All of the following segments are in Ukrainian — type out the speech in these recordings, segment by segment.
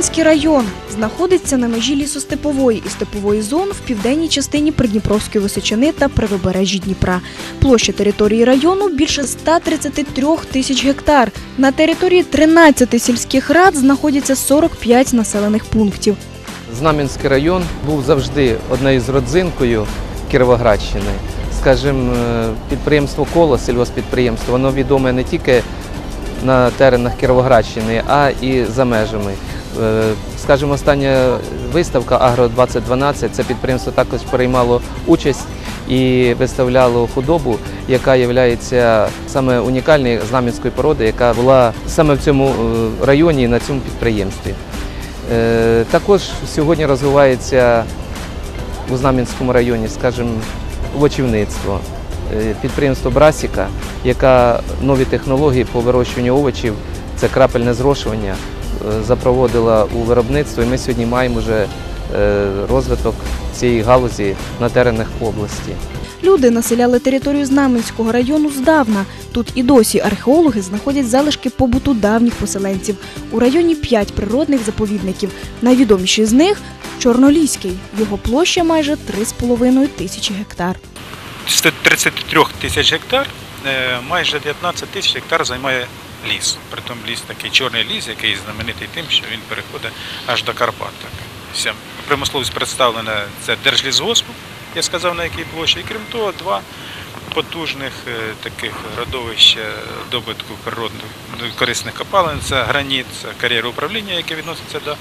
Знам'янський район знаходиться на межі лісостепової і степової зон в південній частині Придніпровської височини та правобережжі Дніпра. Площа території району більше 133 тисяч гектар. На території 13 сільських рад знаходяться 45 населених пунктів. Знам'янський район був завжди однією з родзинкою Кіровоградщини. Скажімо, е, підприємство Коло, сільгоспідприємство, воно відоме не тільки на теренах Кіровоградщини, а і за межами. Е, Скажімо, остання виставка Агро 2012 це підприємство також приймало участь і виставляло худобу, яка є саме унікальною знам'янської породи, яка була саме в цьому е, районі на цьому підприємстві. Е, Також сьогодні розвивається у Знам'янському районі, скажімо, овочівництво. Підприємство Брасіка, яка нові технології по вирощуванню овочів, це крапельне зрошування, запроводила у виробництво. І ми сьогодні маємо вже е, розвиток цієї галузі на теренах області. Люди населяли територію Знам'янського району здавна. Тут і досі археологи знаходять залишки побуту давніх поселенців. У районі п'ять природних заповідників. Найвідоміший з них Чорноліський. Його площа майже 3,5 тисячі гектар. З 33 тисяч гектар е, майже 19 тисяч гектар займає ліс. Притом ліс такий чорний ліс, який знаменитий тим, що він переходить аж до Карпат. Вся Промисловість представлена це Держлісгоспу, я сказав на якій площі. І крім того, два потужних е, таких родовища добутку природних корисних копалин. Це граніт, це кар'єр управління, яке відноситься до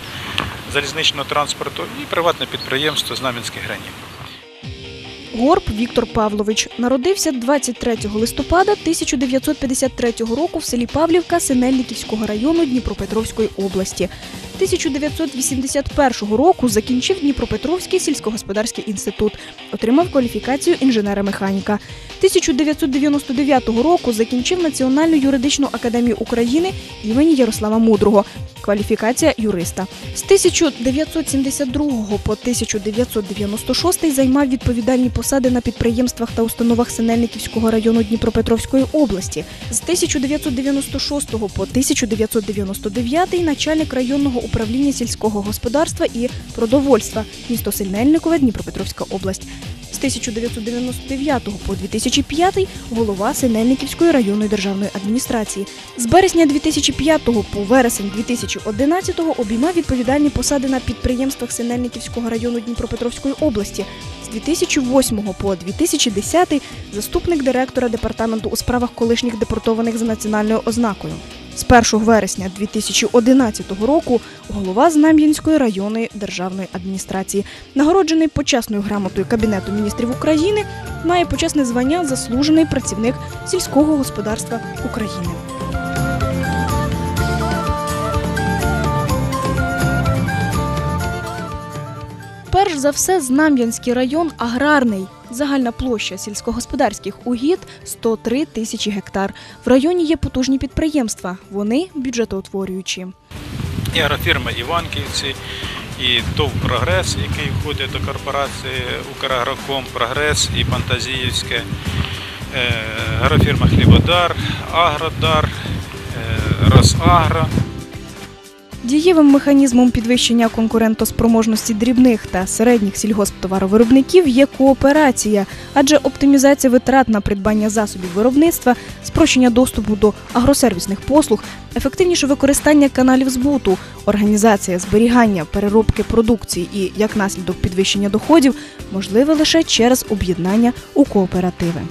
залізничного транспорту, і приватне підприємство Знам'янський граніт. Горб Віктор Павлович народився 23 листопада 1953 року в селі Павлівка Синельниківського району Дніпропетровської області. 1981 року закінчив Дніпропетровський сільськогосподарський інститут, отримав кваліфікацію інженера-механіка. 1999 року закінчив Національну юридичну академію України імені Ярослава Мудрого, кваліфікація юриста. З 1972 по 1996 займав відповідальні посади на підприємствах та установах Синельниківського району Дніпропетровської області. З 1996 по 1999 начальник районного управління сільського господарства і продовольства місто Синельникове, Дніпропетровська область. З 1999 по 2005 голова Синельниківської районної державної адміністрації. З березня 2005 по вересень 2011 обіймав відповідальні посади на підприємствах Синельниківського району Дніпропетровської області. З 2008 по 2010 заступник директора департаменту у справах колишніх депортованих за національною ознакою. З 1 вересня 2011 року голова Знам'янської районної державної адміністрації, нагороджений почесною грамотою Кабінету міністрів України, має почесне звання заслужений працівник сільського господарства України. За все, Знам'янський район аграрний. Загальна площа сільськогосподарських угід 103 тисячі гектар. В районі є потужні підприємства. Вони бюджетоутворюючі. і агрофірма Іванківці, і ТОВ Прогрес, який входить до корпорації Украгроком Прогрес і Фантазіївське, е, агрофірма Хлібодар, Агродар, е, Росагро. Дієвим механізмом підвищення конкурентоспроможності дрібних та середніх сільгосптоваровиробників є кооперація, адже оптимізація витрат на придбання засобів виробництва, спрощення доступу до агросервісних послуг, ефективніше використання каналів збуту, організація зберігання, переробки продукції і як наслідок підвищення доходів можливе лише через об'єднання у кооперативи.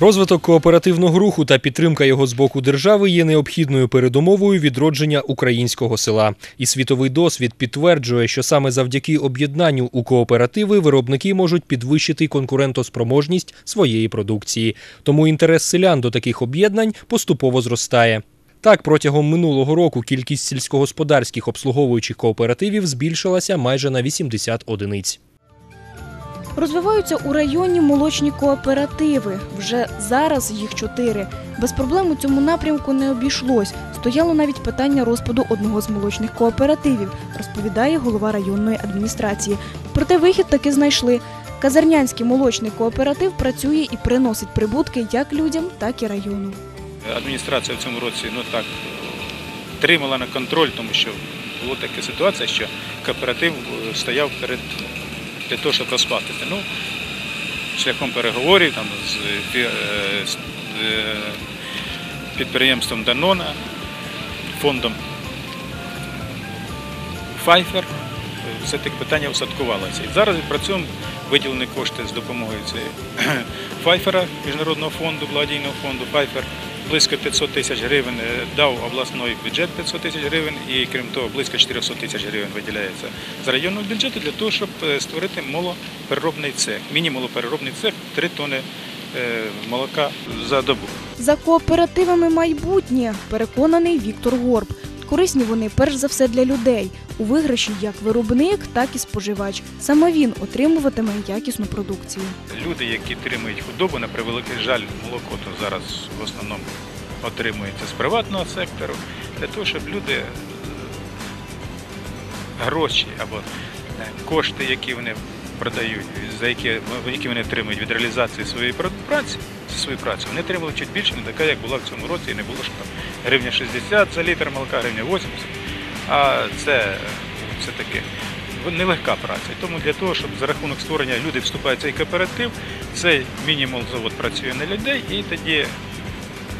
Розвиток кооперативного руху та підтримка його з боку держави є необхідною передумовою відродження українського села. І світовий досвід підтверджує, що саме завдяки об'єднанню у кооперативи виробники можуть підвищити конкурентоспроможність своєї продукції. Тому інтерес селян до таких об'єднань поступово зростає. Так, протягом минулого року кількість сільськогосподарських обслуговуючих кооперативів збільшилася майже на 80 одиниць. Розвиваються у районі молочні кооперативи. Вже зараз їх чотири. Без проблем у цьому напрямку не обійшлось. Стояло навіть питання розпаду одного з молочних кооперативів, розповідає голова районної адміністрації. Проте вихід таки знайшли. Казарнянський молочний кооператив працює і приносить прибутки як людям, так і району. Адміністрація в цьому році ну так тримала на контроль, тому що була така ситуація, що кооператив е, стояв перед для того, щоб розпастися. Ну, шляхом переговорів там, з, е, з е, підприємством Данона, фондом Файфер, все таке питання усадкувалося. І зараз відпрацюємо виділені кошти з допомогою Файфера, Міжнародного фонду, благодійного фонду Файфер. Близько 500 тисяч гривень е, дав обласний бюджет 500 тисяч гривень і крім того, близько 400 тисяч гривень виділяється з районного бюджету для того, щоб е, створити молопереробний цех. Міні-молопереробний цех 3 тони е, молока за добу. За кооперативами майбутнє, переконаний Віктор Горб. Корисні вони перш за все для людей. У виграші як виробник, так і споживач. Саме він отримуватиме якісну продукцію. Люди, які тримають худобу, на превеликий жаль, молоко то зараз в основному отримується з приватного сектору, для того, щоб люди е, гроші або кошти, які вони продають, за які, які вони отримують від реалізації своєї пра- праці, зі своєї праці, вони отримали чуть більше, не така, як була в цьому році, і не було, що там гривня 60 за літр молока, гривня 80. А це все-таки нелегка праця. Тому для того, щоб за рахунок створення люди вступають в цей кооператив, цей мінімум завод працює на людей, і тоді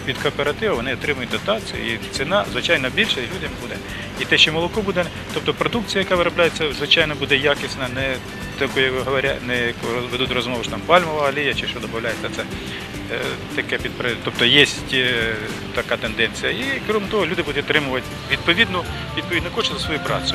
від кооперативу вони отримують дотацію, і ціна, звичайно, більша, і людям буде. І те, що молоко буде, тобто продукція, яка виробляється, звичайно, буде якісна, не такою, як говорять, не ведуть розмову, що там пальмова олія чи що додається. Це таке підприємство. Тобто є е, така тенденція. І крім того, люди будуть отримувати відповідну, відповідну кошти за свою працю.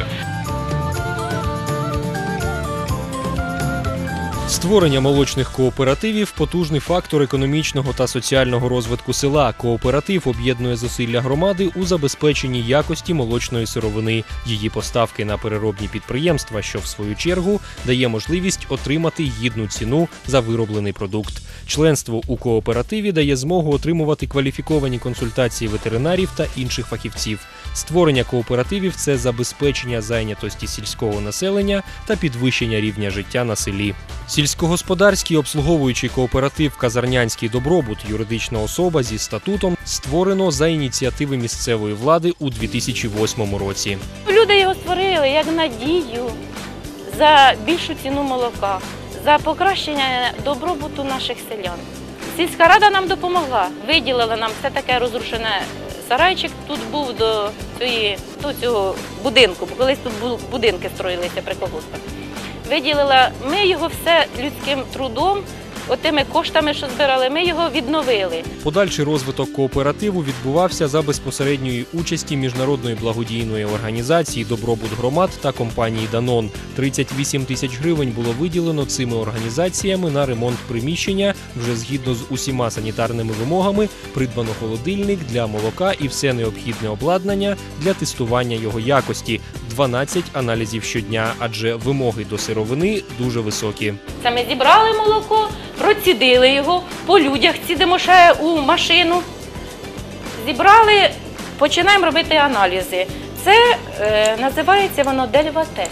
Створення молочних кооперативів потужний фактор економічного та соціального розвитку села. Кооператив об'єднує зусилля громади у забезпеченні якості молочної сировини, її поставки на переробні підприємства, що в свою чергу дає можливість отримати гідну ціну за вироблений продукт. Членство у кооперативі дає змогу отримувати кваліфіковані консультації ветеринарів та інших фахівців. Створення кооперативів це забезпечення зайнятості сільського населення та підвищення рівня життя на селі. Сільськогосподарський обслуговуючий кооператив Казарнянський добробут, юридична особа зі статутом, створено за ініціативи місцевої влади у 2008 році. Люди його створили як надію за більшу ціну молока, за покращення добробуту наших селян. Сільська рада нам допомогла, виділила нам все таке розрушене. Сарайчик тут був до, цієї, до цього будинку, бо колись тут бу- будинки строїлися при колгоспах. Виділила, ми його все людським трудом, отими коштами, що збирали, ми його відновили. Подальший розвиток кооперативу відбувався за безпосередньої участі міжнародної благодійної організації Добробут громад та компанії Данон. 38 тисяч гривень було виділено цими організаціями на ремонт приміщення. Вже згідно з усіма санітарними вимогами, придбано холодильник для молока і все необхідне обладнання для тестування його якості. 12 аналізів щодня, адже вимоги до сировини дуже високі. Це ми зібрали молоко, процідили його, по людях цідимо ще у машину. Зібрали, починаємо робити аналізи. Це е, називається воно дельва-тест.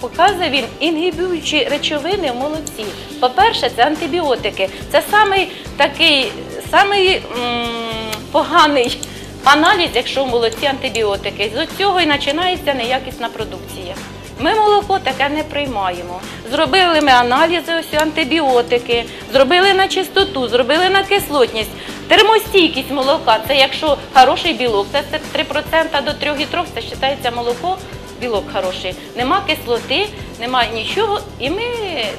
Показує він інгібуючі речовини в молоці. По-перше, це антибіотики. Це самий такий, самий поганий аналіз, якщо в молоці антибіотики. З цього і починається неякісна продукція. Ми молоко таке не приймаємо. Зробили ми аналізи, ось антибіотики, зробили на чистоту, зробили на кислотність. Термостійкість молока це якщо хороший білок, це 3% до 3,3, це вважається молоко, білок хороший. Нема кислоти, нема нічого. І ми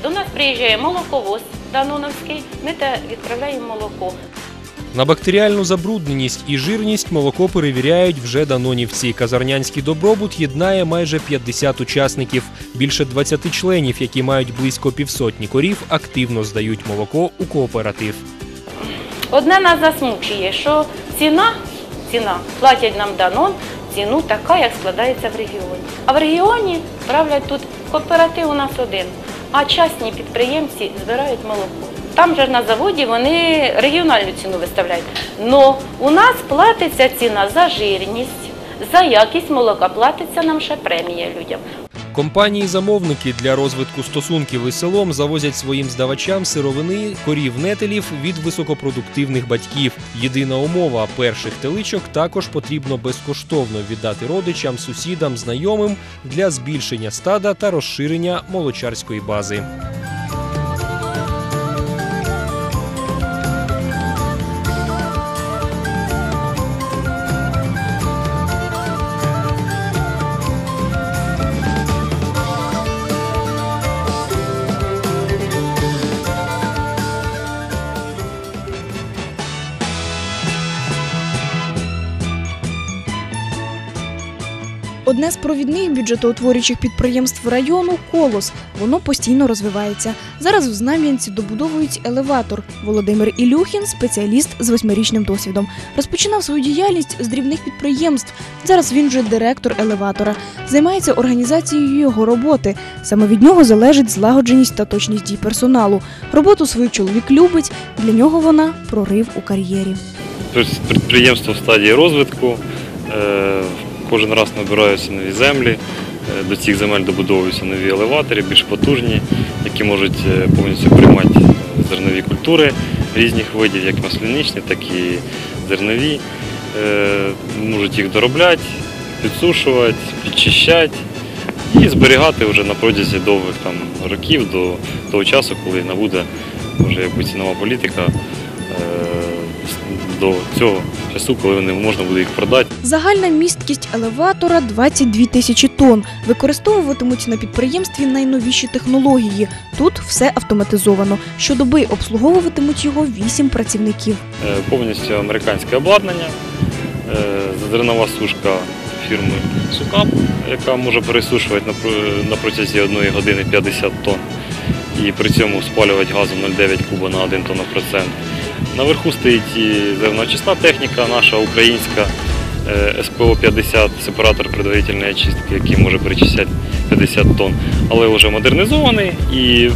до нас приїжджає молоковоз Даноновський, ми те відправляємо молоко. На бактеріальну забрудненість і жирність молоко перевіряють вже данонівці. Казарнянський добробут єднає майже 50 учасників. Більше 20 членів, які мають близько півсотні корів, активно здають молоко у кооператив. Одне нас засмучує, що ціна, ціна платять нам Данон, ціну така, як складається в регіоні. А в регіоні правлять тут кооператив у нас один, а частні підприємці збирають молоко. Там же на заводі вони регіональну ціну виставляють. Но у нас платиться ціна за жирність, за якість молока, платиться нам ще премія людям. Компанії-замовники для розвитку стосунків із селом завозять своїм здавачам сировини корів нетелів від високопродуктивних батьків. Єдина умова перших теличок також потрібно безкоштовно віддати родичам, сусідам, знайомим для збільшення стада та розширення молочарської бази. З провідних бюджетоутворюючих підприємств району Колос. Воно постійно розвивається. Зараз в Знам'янці добудовують елеватор. Володимир Ілюхін, спеціаліст з восьмирічним досвідом, розпочинав свою діяльність з дрібних підприємств. Зараз він вже директор елеватора. Займається організацією його роботи. Саме від нього залежить злагодженість та точність дій персоналу. Роботу свою чоловік любить. Для нього вона прорив у кар'єрі. Підприємство в стадії розвитку. Кожен раз набираються нові землі. Е, До цих земель добудовуються нові елеватори, більш потужні, які можуть е, повністю приймати е, зернові культури різних видів, як масляничні, так і зернові. Можуть їх доробляти, підсушувати, підчищати і зберігати вже на протязі довгих там, років до того часу, коли набуде вже якби цінова політика до цього часу, коли не можна буде їх продати. Загальна місткість елеватора 22 тисячі тонн. Використовуватимуть на підприємстві найновіші технології. Тут все автоматизовано. Щодоби обслуговуватимуть його 8 працівників. Е, Повністю американське обладнання, е, зернова сушка фірми Сукап, яка може пересушувати на протязі 1 години 50 тонн і при цьому спалювати газом 0,9 куба на 1 тонн процент. Наверху стоїть і зерноочисна техніка, наша українська е, СПО-50, сепаратор предварительної очистки, який може перечисляти 50 тонн, але вже модернізований і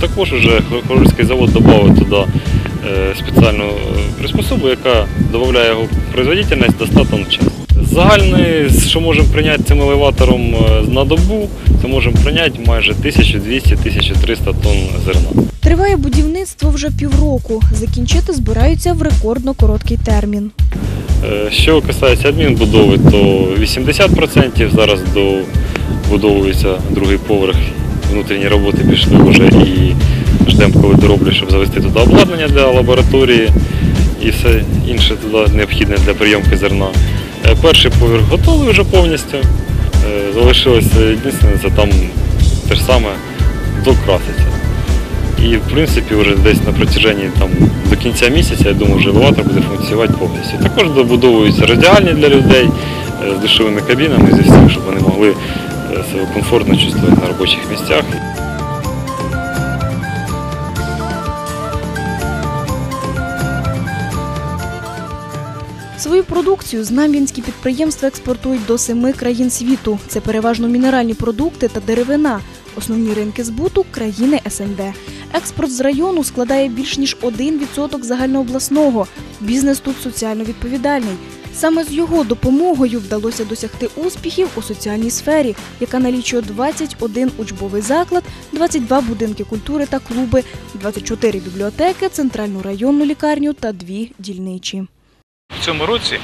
також вже Хорольський завод додав туди е, спеціальну е, приспособу, яка додає його производительність до 100 тонн в час. Загальний, що можемо прийняти цим елеватором е, на добу, це можемо прийняти майже 1200-1300 тонн зерна. Триває будівництво вже півроку. Закінчити збираються в рекордно короткий термін. Е, Що касається адмінбудови, то 80% зараз добудовується другий поверх. Внутрішні роботи пішли вже і ждемо, коли дороблять, щоб завести туди обладнання для лабораторії і все інше туди необхідне для прийомки зерна. Е, Перший поверх готовий вже повністю. Е, Залишилося єдине, це там те ж саме докраситься. І в принципі вже десь на протяженні там, до кінця місяця, я думаю, вже елеватор буде функціонувати повністю. Також добудовуються роздягальні для людей е, з душовими кабінами зі всім, щоб вони могли себе комфортно чувствувати на робочих місцях. Свою продукцію знам'янські підприємства експортують до семи країн світу. Це переважно мінеральні продукти та деревина. Основні ринки збуту країни СНД. Експорт з району складає більш ніж 1% загальнообласного. Бізнес тут соціально відповідальний. Саме з його допомогою вдалося досягти успіхів у соціальній сфері, яка налічує 21 учбовий заклад, 22 будинки культури та клуби, 24 бібліотеки, центральну районну лікарню та дві дільничі. В цьому році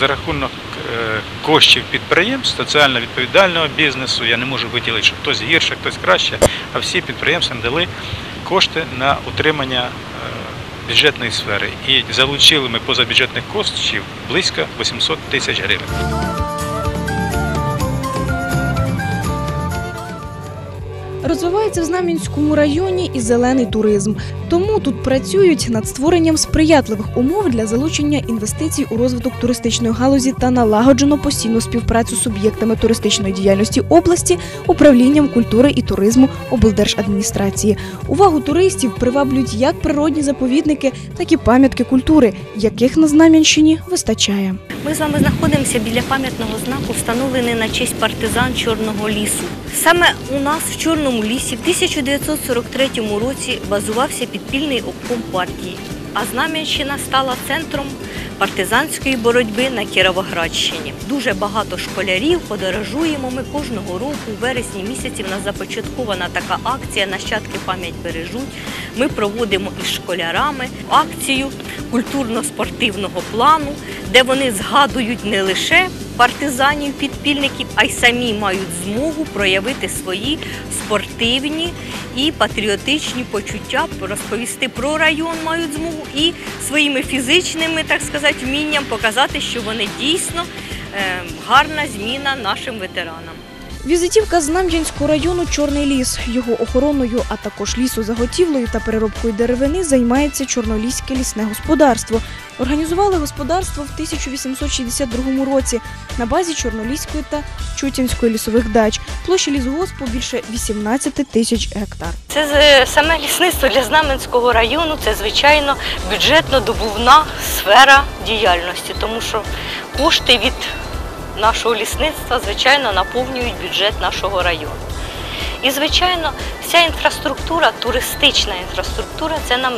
за рахунок е, коштів підприємств, соціально відповідального бізнесу, я не можу виділити, що хтось гірше, хтось краще, а всі підприємства дали кошти на утримання е, бюджетної сфери. І залучили ми позабюджетних коштів близько 800 тисяч гривень. Розвивається в Знам'янському районі і зелений туризм. Тому тут працюють над створенням сприятливих умов для залучення інвестицій у розвиток туристичної галузі та налагоджено постійну співпрацю з суб'єктами туристичної діяльності області, управлінням культури і туризму облдержадміністрації. Увагу туристів приваблюють як природні заповідники, так і пам'ятки культури, яких на Знам'янщині вистачає. Ми з вами знаходимося біля пам'ятного знаку, встановлений на честь партизан Чорного лісу. Саме у нас в Чорному лісі в 1943 році базувався підпільний обком партії, а Знам'янщина стала центром партизанської боротьби на Кіровоградщині. Дуже багато школярів подорожуємо. Ми кожного року, у вересні місяці, в нас започаткована така акція Нащадки пам'ять бережуть. Ми проводимо із школярами акцію культурно-спортивного плану, де вони згадують не лише партизанів, підпільників, а й самі мають змогу проявити свої спортивні і патріотичні почуття, розповісти про район мають змогу і своїми фізичними, так сказати, вмінням показати, що вони дійсно е, гарна зміна нашим ветеранам. Візитівка з Нам'янського району Чорний ліс. Його охороною, а також лісозаготівлею та переробкою деревини займається Чорноліське лісне господарство. Організували господарство в 1862 році на базі Чорноліської та Чутінської лісових дач. Площа лісгоспу більше 18 тисяч гектар. Це саме лісництво для Знаменського району це звичайно бюджетно-добувна сфера діяльності, тому що кошти від нашого лісництва, звичайно, наповнюють бюджет нашого району. І, звичайно, вся інфраструктура, туристична інфраструктура, це нам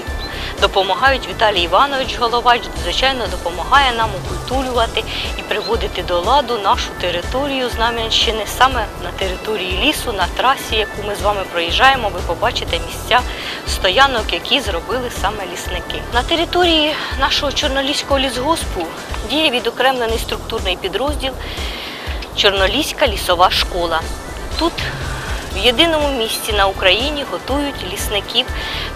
допомагають Віталій Іванович Головач, звичайно, допомагає нам окультурювати і приводити до ладу нашу територію Знам'янщини саме на території лісу, на трасі, яку ми з вами проїжджаємо. Ви побачите місця стоянок, які зробили саме лісники. На території нашого Чорноліського лісгоспу діє відокремлений структурний підрозділ Чорноліська лісова школа. Тут в єдиному місці на Україні готують лісників,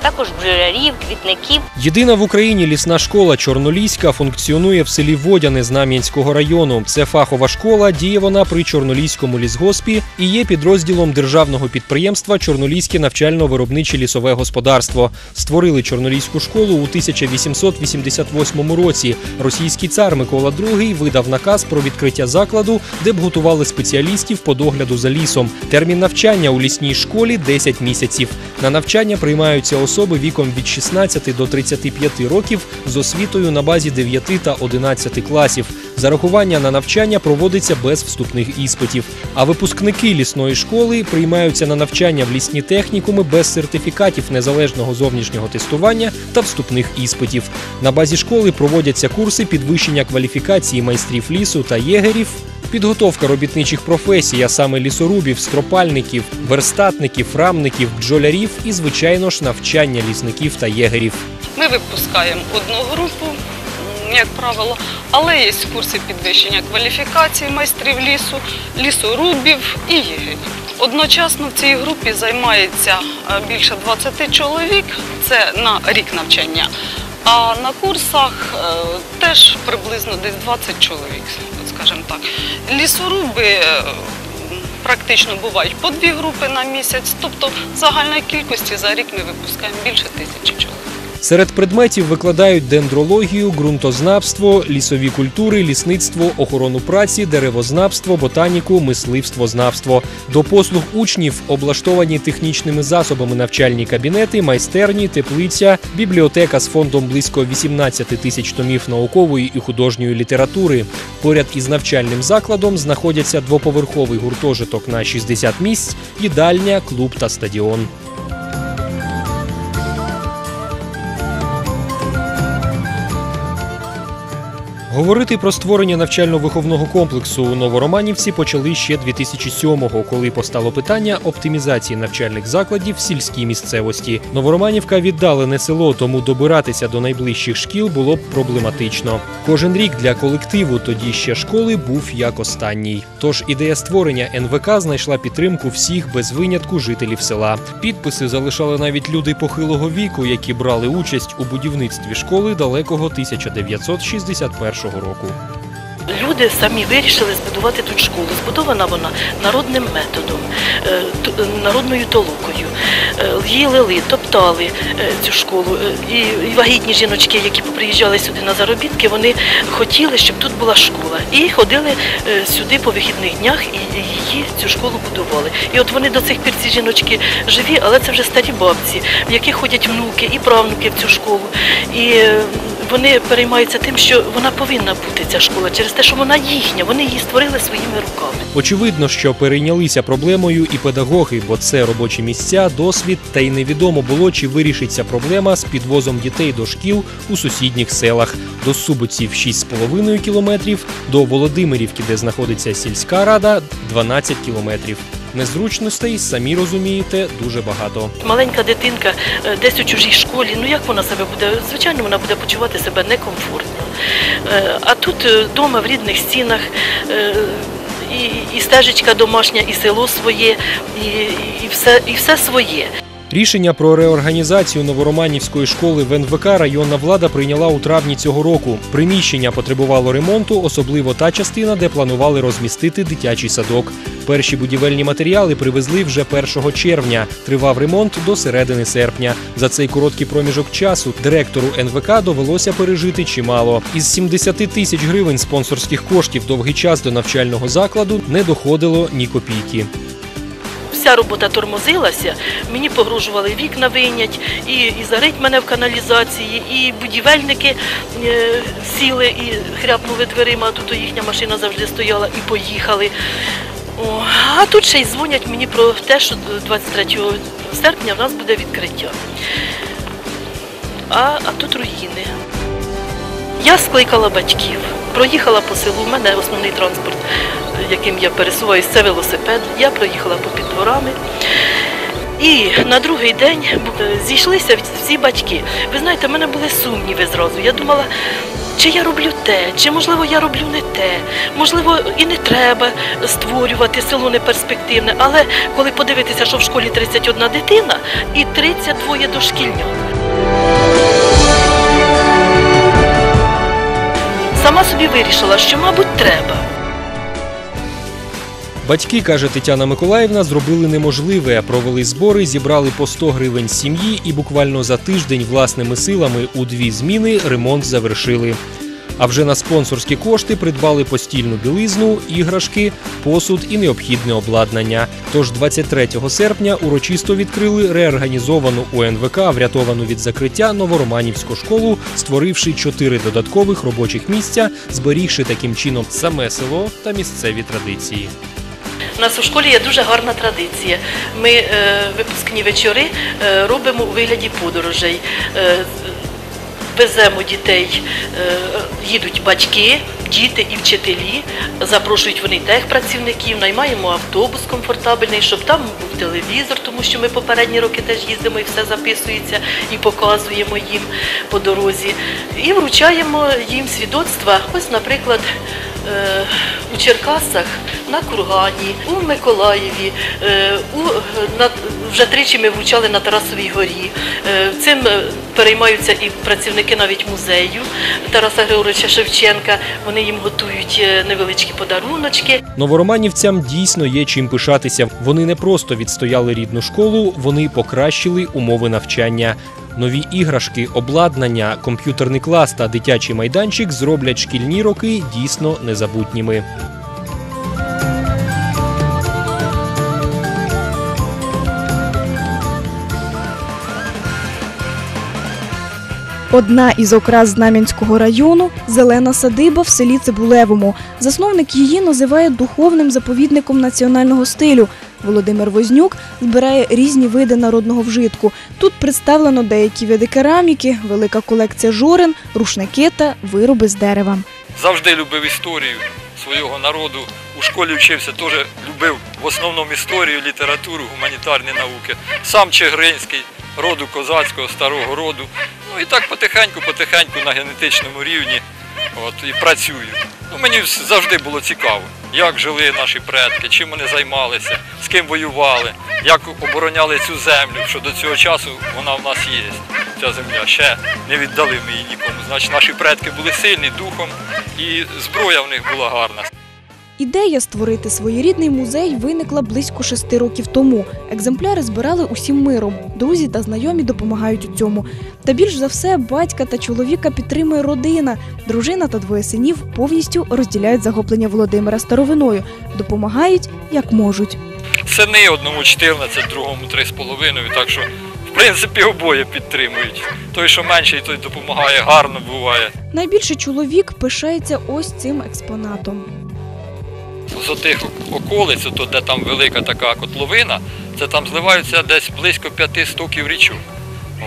також бджолярів, квітників. Єдина в Україні лісна школа Чорноліська функціонує в селі Водяне Знам'янського району. Це фахова школа, діє вона при Чорноліському лісгоспі і є підрозділом державного підприємства Чорноліське навчально-виробниче лісове господарство. Створили Чорноліську школу у 1888 році. Російський цар Микола II видав наказ про відкриття закладу, де б готували спеціалістів по догляду за лісом. Термін навчання у лісній школі 10 місяців. На навчання приймаються особи віком від 16 до 35 років з освітою на базі 9 та 11 класів. Зарахування на навчання проводиться без вступних іспитів. А випускники лісної школи приймаються на навчання в лісні технікуми без сертифікатів незалежного зовнішнього тестування та вступних іспитів. На базі школи проводяться курси підвищення кваліфікації майстрів лісу та єгерів. Підготовка робітничих професій, а саме лісорубів, стропальників, верстатників, рамників, бджолярів і, звичайно ж, навчання лісників та єгерів. Ми випускаємо одну групу, як правило, але є курси підвищення кваліфікації майстрів лісу, лісорубів і єгерів. Одночасно в цій групі займається е, більше 20 чоловік, це на рік навчання. А на курсах е, теж приблизно десь 20 чоловік, скажімо так. Лісоруби е, практично бувають по дві групи на місяць, тобто загальної кількості за рік ми випускаємо більше тисячі чоловік. Серед предметів викладають дендрологію, ґрунтознавство, лісові культури, лісництво, охорону праці, деревознавство, ботаніку, мисливствознавство. До послуг учнів облаштовані технічними засобами навчальні кабінети, майстерні, теплиця, бібліотека з фондом близько 18 тисяч томів наукової і художньої літератури. Поряд із навчальним закладом знаходяться двоповерховий гуртожиток на 60 місць, їдальня, клуб та стадіон. Говорити про створення навчально-виховного комплексу у Новороманівці почали ще 2007-го, коли постало питання оптимізації навчальних закладів в сільській місцевості. Новороманівка віддалене село, тому добиратися до найближчих шкіл було б проблематично. Кожен рік для колективу тоді ще школи був як останній. Тож ідея створення НВК знайшла підтримку всіх без винятку жителів села. Підписи залишали навіть люди похилого віку, які брали участь у будівництві школи далекого 1961 року. Люди самі вирішили збудувати тут школу. Збудована вона народним методом, е, е, народною толокою. Е, Її лили, топтали цю школу. І вагітні жіночки, які приїжджали сюди на заробітки, вони хотіли, щоб тут була школа. І ходили сюди по вихідних днях і її цю школу будували. І от вони до цих пір ці жіночки живі, але це вже старі бабці, в яких ходять внуки і правнуки в цю школу. І вони переймаються тим, що вона повинна бути ця школа через те, що вона їхня, вони її створили своїми руками. Очевидно, що перейнялися проблемою і педагоги, бо це робочі місця, досвід, та й невідомо було, чи вирішиться проблема з підвозом дітей до шкіл у сусідніх селах до Субоців 6,5 кілометрів, до Володимирівки, де знаходиться сільська рада, 12 кілометрів. Незручностей, самі розумієте, дуже багато. Маленька дитинка е, десь у чужій школі, ну як вона себе буде? Звичайно, вона буде почувати себе некомфортно. Е, А тут вдома в рідних стінах. е, І, і стежечка домашня, і село своє, і, і, все, і все своє. Рішення про реорганізацію Новороманівської школи в НВК районна влада прийняла у травні цього року. Приміщення потребувало ремонту, особливо та частина, де планували розмістити дитячий садок. Перші будівельні матеріали привезли вже 1 червня. Тривав ремонт до середини серпня. За цей короткий проміжок часу директору НВК довелося пережити чимало. Із 70 тисяч гривень спонсорських коштів довгий час до навчального закладу не доходило ні копійки. Вся робота тормозилася, мені погрожували вікна вийнять, і, і зарить мене в каналізації, і будівельники е, сіли і хряпнули дверима, тут їхня машина завжди стояла і поїхали. О, а тут ще й дзвонять мені про те, що 23 серпня в нас буде відкриття. А, а тут руїни. Я скликала батьків, проїхала по селу. У мене основний транспорт, яким я пересуваюсь, це велосипед. Я проїхала по під дворами. І на другий день зійшлися всі батьки. Ви знаєте, в мене були сумніви зразу. Я думала, чи я роблю те, чи можливо я роблю не те. Можливо, і не треба створювати село неперспективне. Але коли подивитися, що в школі 31 дитина і 32 дошкільнят. Сама собі вирішила, що, мабуть, треба. Батьки, каже Тетяна Миколаївна, зробили неможливе. Провели збори, зібрали по 100 гривень сім'ї і буквально за тиждень власними силами у дві зміни ремонт завершили. А вже на спонсорські кошти придбали постільну білизну, іграшки, посуд і необхідне обладнання. Тож 23 серпня урочисто відкрили реорганізовану УНВК, врятовану від закриття Новороманівську школу, створивши чотири додаткових робочих місця, зберігши таким чином саме село та місцеві традиції. У нас у школі є дуже гарна традиція. Ми е, випускні вечори е, робимо у вигляді подорожей. Е, Веземо дітей, е, їдуть батьки, діти і вчителі. Запрошують вони техпрацівників, наймаємо автобус комфортабельний, щоб там був телевізор, тому що ми попередні роки теж їздимо і все записується і показуємо їм по дорозі. І вручаємо їм свідоцтва. Ось, наприклад, у Черкасах, на Кургані, у Миколаєві, е, у, на, вже тричі ми вручали на Тарасовій горі. Е, Цим е, переймаються і працівники навіть музею Тараса Григоровича Шевченка. Вони їм готують е, невеличкі подаруночки. Новороманівцям дійсно є чим пишатися. Вони не просто відстояли рідну школу, вони покращили умови навчання. Нові іграшки, обладнання, комп'ютерний клас та дитячий майданчик зроблять шкільні роки дійсно незабутніми. Одна із окрас Знам'янського району зелена садиба в селі Цибулевому. Засновник її називає духовним заповідником національного стилю. Володимир Вознюк збирає різні види народного вжитку. Тут представлено деякі види кераміки, велика колекція жорен, рушники та вироби з дерева. завжди любив історію свого народу. У школі вчився, теж любив в основному історію, літературу, гуманітарні науки. Сам Чигиринський, роду козацького, старого роду. Ну і так потихеньку, потихеньку на генетичному рівні от, і працюю. Ну, мені завжди було цікаво, як жили наші предки, чим вони займалися, з ким воювали, як обороняли цю землю, що до цього часу вона в нас є. Ця земля ще не віддали ми її нікому. Значить, наші предки були сильні духом, і зброя в них була гарна. Ідея створити своєрідний музей виникла близько шести років тому. Екземпляри збирали усім миром. Друзі та знайомі допомагають у цьому. Та більш за все батька та чоловіка підтримує родина. Дружина та двоє синів повністю розділяють захоплення Володимира старовиною, допомагають як можуть. Сини одному 14, другому 3,5, так що, в принципі, обоє підтримують. Той, що менший, той допомагає гарно буває. Найбільше чоловік пишається ось цим експонатом. З отих околиць, ото, де там велика така котловина, це там зливаються десь близько п'яти стоків річок.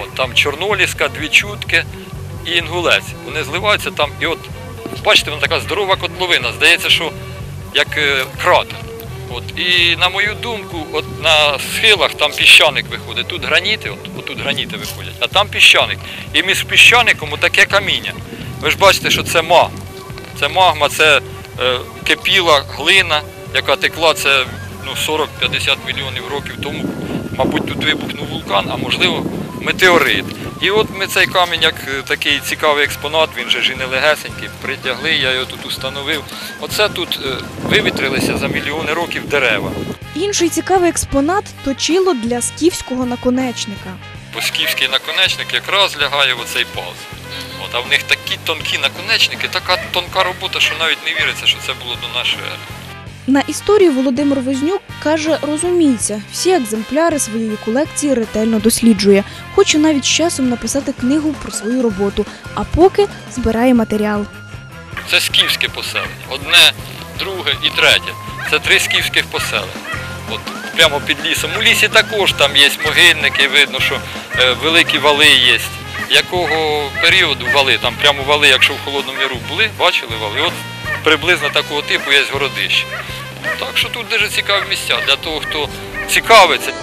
От, там Чорноліска, дві чутки і інгулець. Вони зливаються там, і от, бачите, вона така здорова котловина. Здається, що як е, кратер. От, і на мою думку, от на схилах там піщаник виходить. Тут граніти, от, отут граніти виходять, а там піщаник. І між піщаником таке каміння. Ви ж бачите, що це магма. Це магма, це кипіла глина, яка текла це ну, 40-50 мільйонів років тому. Мабуть, тут вибухнув вулкан, а можливо метеорит. І от ми цей камінь, як е, такий цікавий експонат, він же ж і не легесенький, притягли, я його тут установив. Оце тут е, вивітрилися за мільйони років дерева. Інший цікавий експонат точило для скіфського наконечника. Бо скіфський наконечник якраз лягає в оцей паз. От, а в них такі тонкі наконечники, така тонка робота, що навіть не віриться, що це було до нашої ери. На історію Володимир Вознюк каже, розуміється, всі екземпляри своєї колекції ретельно досліджує. Хоче навіть з часом написати книгу про свою роботу, а поки збирає матеріал. Це скіфське поселення. Одне, друге і третє. Це три скіфських поселення. От прямо під лісом. У лісі також там є могильники, видно, що е, великі вали є. Якого періоду вали? Там прямо вали, якщо в Холодному Яру були, бачили вали. От приблизно такого типу є городище. Так що тут дуже цікаві місця для того, хто цікавиться.